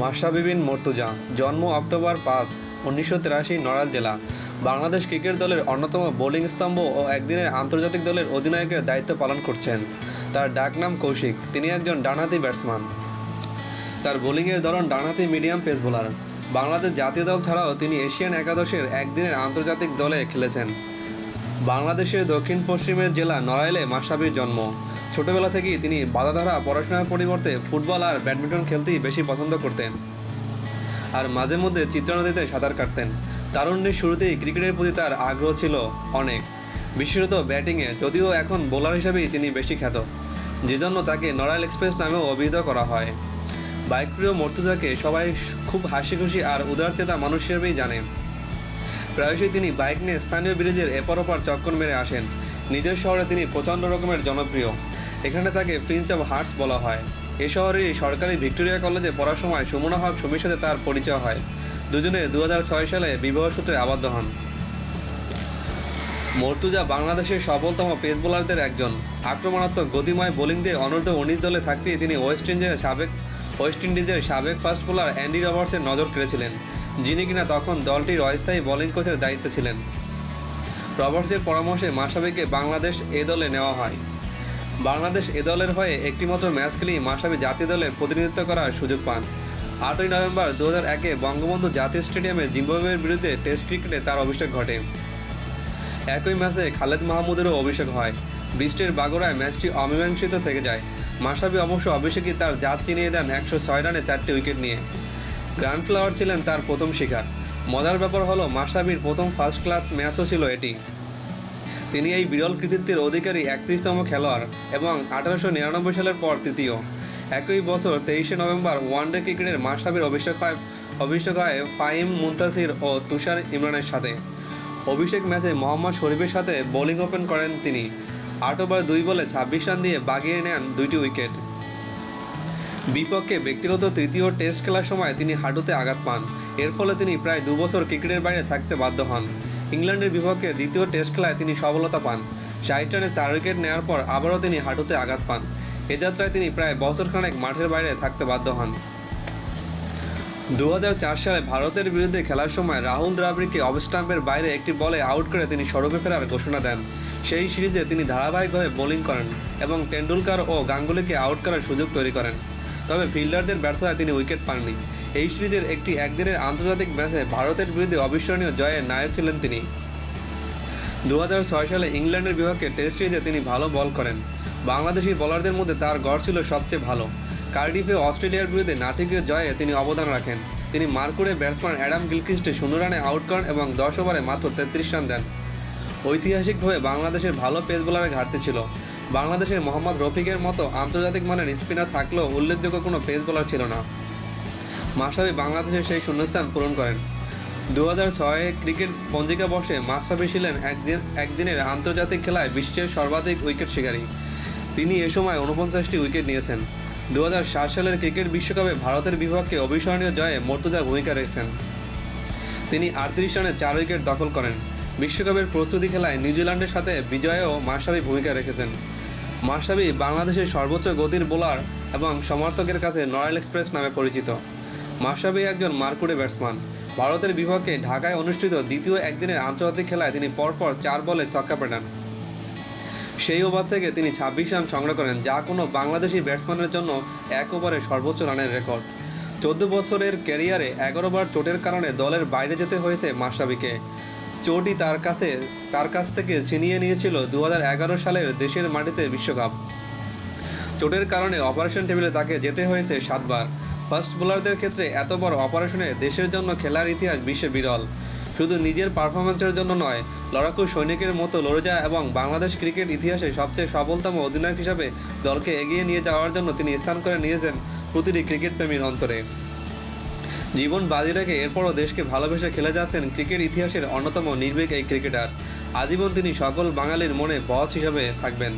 মাশরাফি বিন মর্তুজা, জন্ম অক্টোবর পাঁচ, উনিশশো তিরাশি নড়াল জেলা। বাংলাদেশ ক্রিকেট দলের অন্যতম বোলিং স্তম্ভ ও একদিনের আন্তর্জাতিক দলের অধিনায়কের দায়িত্ব পালন করছেন। তার ডাকনাম কৌশিক, তিনি একজন ডানহাতি ব্যাটসম্যান। তার বোলিংয়ের ধরন ডানহাতি মিডিয়াম পেস বোলার। বাংলাদেশ জাতীয় দল ছাড়াও তিনি এশিয়ান একাদশের একদিনের আন্তর্জাতিক দলে খেলেছেন। বাংলাদেশের দক্ষিণ পশ্চিমের জেলা নড়াইলে মাশরাফির জন্ম। ছোটবেলা থেকেই তিনি বাধাধারা পড়াশোনার পরিবর্তে ফুটবল আর ব্যাডমিন্টন খেলতেই বেশি পছন্দ করতেন। আর মাঝে মধ্যে চিত্রনদীতে সাঁতার কাটতেন। তারুণ্যের শুরুতেই ক্রিকেটের প্রতি তার আগ্রহ ছিল অনেক। বিশেষত ব্যাটিংয়ে, যদিও এখন বোলার হিসেবেই তিনি বেশি খ্যাত। যেজন্য তাকে নড়াইল এক্সপ্রেস নামেও অভিহিত করা হয়। বাইকপ্রিয় মর্তুজাকে সবাই খুব হাসি খুশি আর উদারচেতা মানুষ হিসেবেই জানে। প্রায়শই তিনি বাইক নিয়ে স্থানীয় ব্রিজের এপার ওপার চক্কর মেরে আসেন। নিজের শহরে তিনি প্রচণ্ড রকমের জনপ্রিয়। এখানে তাকে প্রিন্স অফ হার্টস বলা হয়। এ শহরেই সরকারি ভিক্টোরিয়া কলেজে পড়ার সময় সুমনা হক সুমির সাথে তার পরিচয় হয়। দুজনে দু হাজার ছয় সালে বিবাহ সূত্রে আবদ্ধ হন। মর্তুজা বাংলাদেশের সফলতম পেস বোলারদের একজন। আক্রমণাত্মক গতিময় বোলিং দিয়ে অনূর্ধ্ব উনিশ দলে থাকতেই তিনি ওয়েস্ট ইন্ডিজের সাবেক ওয়েস্ট ইন্ডিজের সাবেক ফাস্ট বোলার অ্যান্ডি রবার্টসের নজর কেড়েছিলেন, যিনি কিনা তখন দলটির অস্থায়ী বোলিং কোচের দায়িত্বে ছিলেন। রবার্টসের পরামর্শে মাসাবিকে বাংলাদেশ এ দলে নেওয়া হয়। বাংলাদেশ এ দলের হয়ে একটিমাত্র ম্যাচ খেলেই মাসাবি জাতীয় দলের প্রতিনিধিত্ব করার সুযোগ পান। আটই নভেম্বর দু হাজার একে বঙ্গবন্ধু জাতীয় স্টেডিয়ামে জিম্বাবুয়ের বিরুদ্ধে টেস্ট ক্রিকেটে তার অভিষেক ঘটে। একই ম্যাচে খালেদ মাহমুদেরও অভিষেক হয়। বৃষ্টির বাগড়ায় ম্যাচটি অমীমাংসিত থেকে যায়। মাসাবি অবশ্য অভিষেকই তার জাত চিনিয়ে দেন একশো ছয় রানে চারটি উইকেট নিয়ে। গ্র্যান্ড ফ্লাওয়ার ছিলেন তার প্রথম শিকার। মজার ব্যাপার হলো মাসাবির প্রথম ফার্স্ট ক্লাস ম্যাচও ছিল এটি। তিনি এই বিরল কৃতিত্বের অধিকারী একত্রিশতম খেলোয়াড় এবং আঠারোশো নিরানব্বই সালের পর তৃতীয়। একই বছর তেইশে নভেম্বর ওয়ানডে ক্রিকেটের মাসাবির অভিষেক হয় অভিষেক হয় ফাইম মুন্তাসির ও তুষার ইমরানের সাথে। অভিষেক ম্যাচে মোহাম্মদ শরীফের সাথে বোলিং ওপেন করেন তিনি। আট ওভার দুই বলে ছাব্বিশ রান দিয়ে বাগিয়ে নেন দুইটি উইকেট। বিপক্ষে ব্যক্তিগত তৃতীয় টেস্ট খেলার সময় তিনি হাঁটুতে আঘাত পান। এর ফলে তিনি প্রায় দুবছর ক্রিকেটের বাইরে থাকতে বাধ্য হন। ইংল্যান্ডের বিপক্ষে দ্বিতীয় টেস্ট খেলায় তিনি সফলতা পান। ষাট রানে চার উইকেট নেওয়ার পর আবারও তিনি হাঁটুতে আঘাত পান। এ যাত্রায় তিনি প্রায় বছরখানেক মাঠের বাইরে থাকতে বাধ্য হন। দু হাজার চার সালে ভারতের বিরুদ্ধে খেলার সময় রাহুল দ্রাবিড়কে অফ স্টাম্পের বাইরে একটি বলে আউট করে তিনি সরবে ফেরার ঘোষণা দেন। সেই সিরিজে তিনি ধারাবাহিকভাবে বোলিং করেন এবং টেন্ডুলকার ও গাঙ্গুলিকে আউট করার সুযোগ তৈরি করেন। তবে ফিল্ডারদের ব্যর্থতায় তিনি উইকেট পাননি। এই সিরিজের একটি একদিনের আন্তর্জাতিক ম্যাচে ভারতের বিরুদ্ধে অবিস্মরণীয় জয়ের নায়ক ছিলেন তিনি। দু হাজার ছয় সালে ইংল্যান্ডের বিপক্ষে টেস্ট সিরিজে তিনি ভালো বল করেন। বাংলাদেশি বোলারদের মধ্যে তার গড় ছিল সবচেয়ে ভালো। কার্ডিফে অস্ট্রেলিয়ার বিরুদ্ধে নাটকীয় জয়ে তিনি অবদান রাখেন। তিনি মার্কুরে ব্যাটসম্যান অ্যাডাম গিলক্রিস্টে শূন্য রানে আউট করেন এবং দশ ওভারে মাত্র তেত্রিশ রান দেন। ঐতিহাসিকভাবে বাংলাদেশের ভালো পেস বোলারের ঘাটতি ছিল। বাংলাদেশের মোহাম্মদ রফিকের মতো আন্তর্জাতিক মানের স্পিনার থাকলেও উল্লেখযোগ্য কোনো পেস বোলার ছিল না। মাসাবি বাংলাদেশের সেই শূন্যস্থান পূরণ করেন। দু হাজার ছয়ে ক্রিকেট পঞ্জিকা বর্ষে মাসাবি ছিলেন একদিন, একদিনের আন্তর্জাতিক খেলায় বিশ্বের সর্বাধিক উইকেট শিকারী। তিনি এ সময় উনপঞ্চাশটি উইকেট নিয়েছেন। দু হাজার সাত সালের ক্রিকেট বিশ্বকাপে ভারতের বিপক্ষে অবিস্মরণীয় জয়ে মর্তুজা ভূমিকা রেখেছেন। তিনি আটত্রিশ রানে চার উইকেট দখল করেন। বিশ্বকাপের প্রস্তুতি খেলায় নিউজিল্যান্ডের সাথে বিজয়েও মার্শাবি ভূমিকা রেখেছেন। মার্শাবি বাংলাদেশের সর্বোচ্চ গতির বোলার এবং সমর্থকের কাছে নড়াইল এক্সপ্রেস নামে পরিচিত। মার্শাবি একজন মার্কুড়ে ব্যাটসম্যান। ভারতের বিপক্ষে ঢাকায় অনুষ্ঠিত দ্বিতীয় একদিনের আন্তর্জাতিক খেলায় তিনি পরপর চার বলে ছক্কা পেটান সেই ওভার থেকে তিনি ছাব্বিশ রান সংগ্রহ করেন, যা কোনো বাংলাদেশি ব্যাটসম্যানের জন্য এক ওভারে সর্বোচ্চ রানের রেকর্ড। চোদ্দ বছরের ক্যারিয়ারে এগারো বার চোটের কারণে দলের বাইরে যেতে হয়েছে মাসাবিকে চোটই তার কাছে, তার কাছ থেকে ছিনিয়ে নিয়েছিল দু হাজার এগারো সালের দেশের মাটিতে বিশ্বকাপ। চোটের কারণে অপারেশন টেবিলে তাকে যেতে হয়েছে সাতবার। ফাস্ট বোলারদের ক্ষেত্রে এত বড় অপারেশনে দেশের জন্য খেলার ইতিহাস বিশ্বে বিরল। শুধু নিজের পারফরমেন্সের জন্য নয়, লড়াকু সৈনিকের মতো লড়ে যাওয়া এবং বাংলাদেশ ক্রিকেট ইতিহাসে সবচেয়ে সফলতম অধিনায়ক হিসাবে দলকে এগিয়ে নিয়ে যাওয়ার জন্য তিনি স্থান করে নিয়েছেন প্রতিটি ক্রিকেট প্রেমীর অন্তরে। জীবন বাজি রেখে এরপরও দেশকে ভালোবেসে খেলে যাচ্ছেন ক্রিকেট ইতিহাসের অন্যতম নির্ভীক এই ক্রিকেটার। আজীবন তিনি সকল বাঙালির মনে বস হিসাবে থাকবেন।